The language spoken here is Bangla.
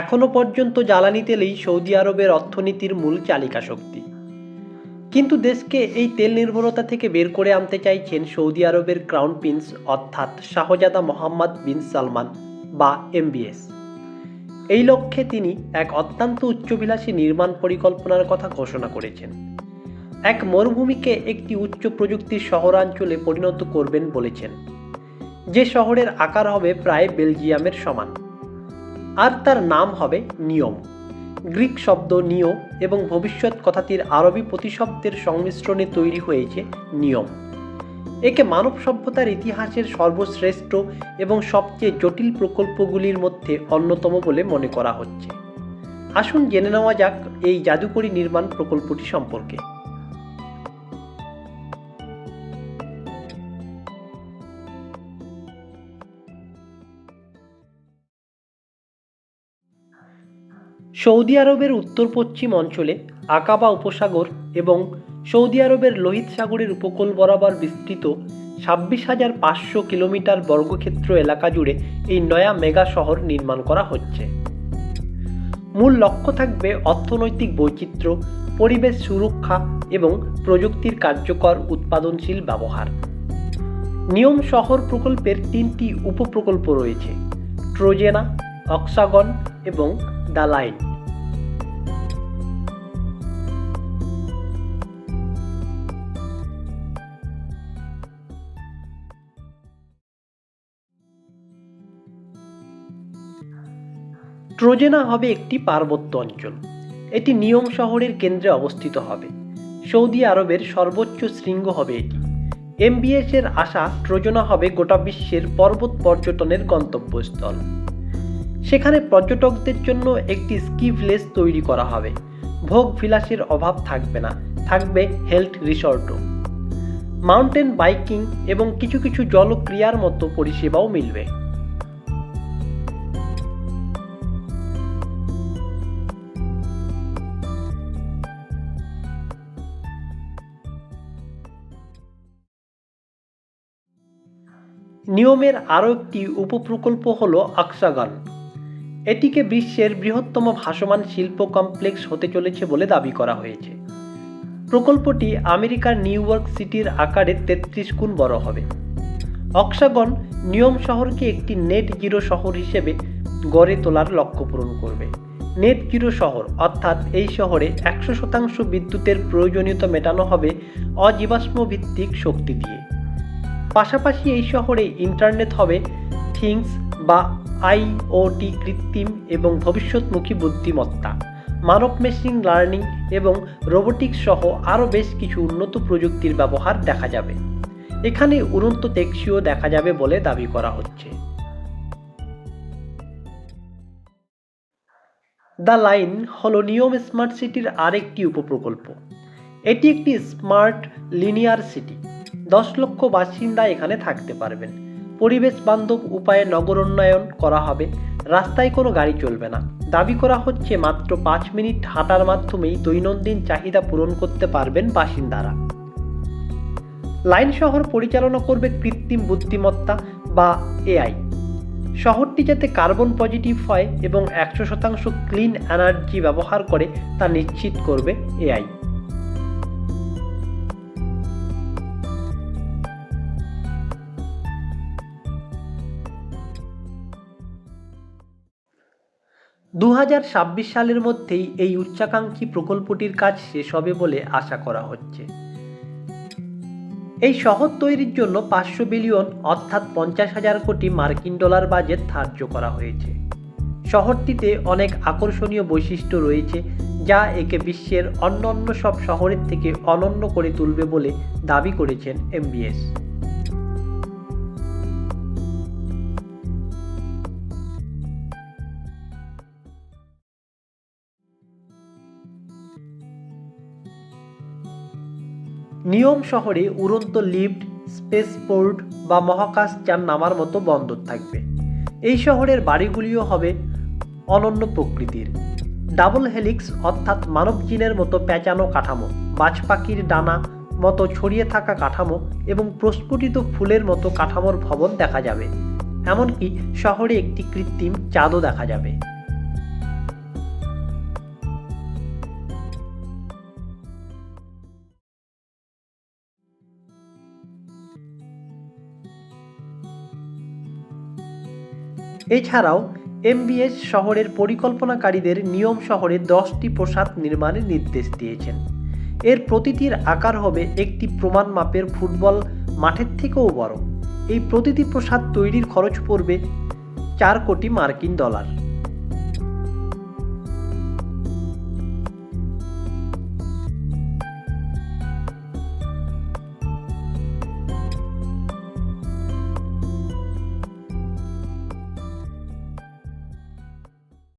এখনও পর্যন্ত জ্বালানি তেলেই সৌদি আরবের অর্থনীতির মূল চালিকা শক্তি। কিন্তু দেশকে এই তেল নির্ভরতা থেকে বের করে আনতে চাইছেন সৌদি আরবের ক্রাউন প্রিন্স অর্থাৎ শাহজাদা মোহাম্মদ বিন সালমান বা এমবিএস এই লক্ষ্যে তিনি এক অত্যন্ত উচ্চবিলাসী নির্মাণ পরিকল্পনার কথা ঘোষণা করেছেন। এক মরুভূমিকে একটি উচ্চ প্রযুক্তির শহরাঞ্চলে পরিণত করবেন বলেছেন। যে শহরের আকার হবে প্রায় বেলজিয়ামের সমান। আর তার নাম হবে নিয়ম। গ্রিক শব্দ নিয় এবং ভবিষ্যৎ কথাটির আরবি প্রতিশব্দের সংমিশ্রণে তৈরি হয়েছে নিয়ম। একে মানব সভ্যতার ইতিহাসের সর্বশ্রেষ্ঠ এবং সবচেয়ে জটিল প্রকল্পগুলির মধ্যে অন্যতম বলে মনে করা হচ্ছে। আসুন জেনে নেওয়া যাক এই জাদুকরী নির্মাণ প্রকল্পটি সম্পর্কে। সৌদি আরবের উত্তর পশ্চিম অঞ্চলে আকাবা উপসাগর এবং সৌদি আরবের লোহিত সাগরের উপকূল বরাবর বিস্তৃত ছাব্বিশ হাজার পাঁচশো কিলোমিটার বর্গক্ষেত্র এলাকা জুড়ে এই নয়া মেগা শহর নির্মাণ করা হচ্ছে। মূল লক্ষ্য থাকবে অর্থনৈতিক বৈচিত্র্য, পরিবেশ সুরক্ষা এবং প্রযুক্তির কার্যকর উৎপাদনশীল ব্যবহার। নিয়ম শহর প্রকল্পের তিনটি উপপ্রকল্প রয়েছে, ট্রোজেনা, অক্সাগন এবং দ্য লাইন ট্রোজেনা হবে একটি পার্বত্য অঞ্চল। এটি নিয়ম শহরের কেন্দ্রে অবস্থিত হবে। সৌদি আরবের সর্বোচ্চ শৃঙ্গ হবে এটি। এমবিএস এর আশা ট্রোজনা হবে গোটা বিশ্বের পর্বত পর্যটনের গন্তব্যস্থল। সেখানে পর্যটকদের জন্য একটি স্কি ভিলেজ তৈরি করা হবে। ভোগ বিলাসের অভাব থাকবে না, থাকবে হেলথ রিসর্টও। মাউন্টেন বাইকিং এবং কিছু কিছু জলক্রিয়ার মতো পরিষেবাও মিলবে। নিয়মের আরও একটি উপপ্রকল্প হল আকসাগান। এটিকে বিশ্বের বৃহত্তম ভাসমান শিল্প কমপ্লেক্স হতে চলেছে বলে দাবি করা হয়েছে। প্রকল্পটি আমেরিকার নিউ ইয়র্ক সিটির আকারে তেত্রিশ গুণ বড় হবে। অক্সাগন নিয়ম শহরকে একটি নেট জিরো শহর হিসেবে গড়ে তোলার লক্ষ্য পূরণ করবে। নেট জিরো শহর, অর্থাৎ এই শহরে একশো শতাংশ বিদ্যুতের প্রয়োজনীয়তা মেটানো হবে অজীবাশ্ম ভিত্তিক শক্তি দিয়ে। পাশাপাশি এই শহরে ইন্টারনেট হবে থিংস বা আইওটি কৃত্রিম এবং ভবিষ্যৎমুখী বুদ্ধিমত্তা, মানব মেশিন লার্নিং এবং রোবোটিক্স সহ আরও বেশ কিছু উন্নত প্রযুক্তির ব্যবহার দেখা যাবে। এখানে উড়ন্ত ট্যাক্সিও দেখা যাবে বলে দাবি করা হচ্ছে। দ্য লাইন হল নিয়ম স্মার্ট সিটির আরেকটি উপপ্রকল্প। এটি একটি স্মার্ট লিনিয়ার সিটি। দশ লক্ষ বাসিন্দা এখানে থাকতে পারবেন। পরিবেশ বান্ধব উপায়ে নগর উন্নয়ন করা হবে। রাস্তায় কোনো গাড়ি চলবে না। দাবি করা হচ্ছে মাত্র পাঁচ মিনিট হাঁটার মাধ্যমেই দৈনন্দিন চাহিদা পূরণ করতে পারবেন বাসিন্দারা। লাইন শহর পরিচালনা করবে কৃত্রিম বুদ্ধিমত্তা বা এআই। শহরটি যাতে কার্বন পজিটিভ হয় এবং একশো শতাংশ ক্লিন এনার্জি ব্যবহার করে তা নিশ্চিত করবে এআই। দু হাজার ছাব্বিশ সালের মধ্যেই এই উচ্চাকাঙ্ক্ষী প্রকল্পটির কাজ শেষ হবে বলে আশা করা হচ্ছে। এই শহর তৈরির জন্য পাঁচশো বিলিয়ন, অর্থাৎ পঞ্চাশ হাজার কোটি মার্কিন ডলার বাজেট ধার্য করা হয়েছে। শহরটিতে অনেক আকর্ষণীয় বৈশিষ্ট্য রয়েছে, যা একে বিশ্বের অন্য অন্য সব শহরের থেকে অনন্য করে তুলবে বলে দাবি করেছেন এমবিএস নিয়ম শহরে উড়ন্ত লিফট স্পেসপোর্ট বা মহাকাশ মহাকাশযান নামার মতো বন্দর থাকবে। এই শহরের বাড়িগুলিও হবে অনন্য প্রকৃতির। ডাবল হেলিক্স অর্থাৎ মানব জিনের মতো প্যাঁচানো কাঠামো বাজ পাখির ডানা মতো ছড়িয়ে থাকা কাঠামো এবং প্রস্ফুটিত ফুলের মতো কাঠামোর ভবন দেখা যাবে। এমনকি শহরে একটি কৃত্রিম চাঁদও দেখা যাবে। এছাড়াও এমবিএস শহরের পরিকল্পনাকারীদের নিয়ম শহরে দশটি প্রসাদ নির্মাণের নির্দেশ দিয়েছেন। এর প্রতিটির আকার হবে একটি প্রমাণ মাপের ফুটবল মাঠের থেকেও বড়। এই প্রতিটি প্রসাদ তৈরির খরচ পড়বে চার কোটি মার্কিন ডলার।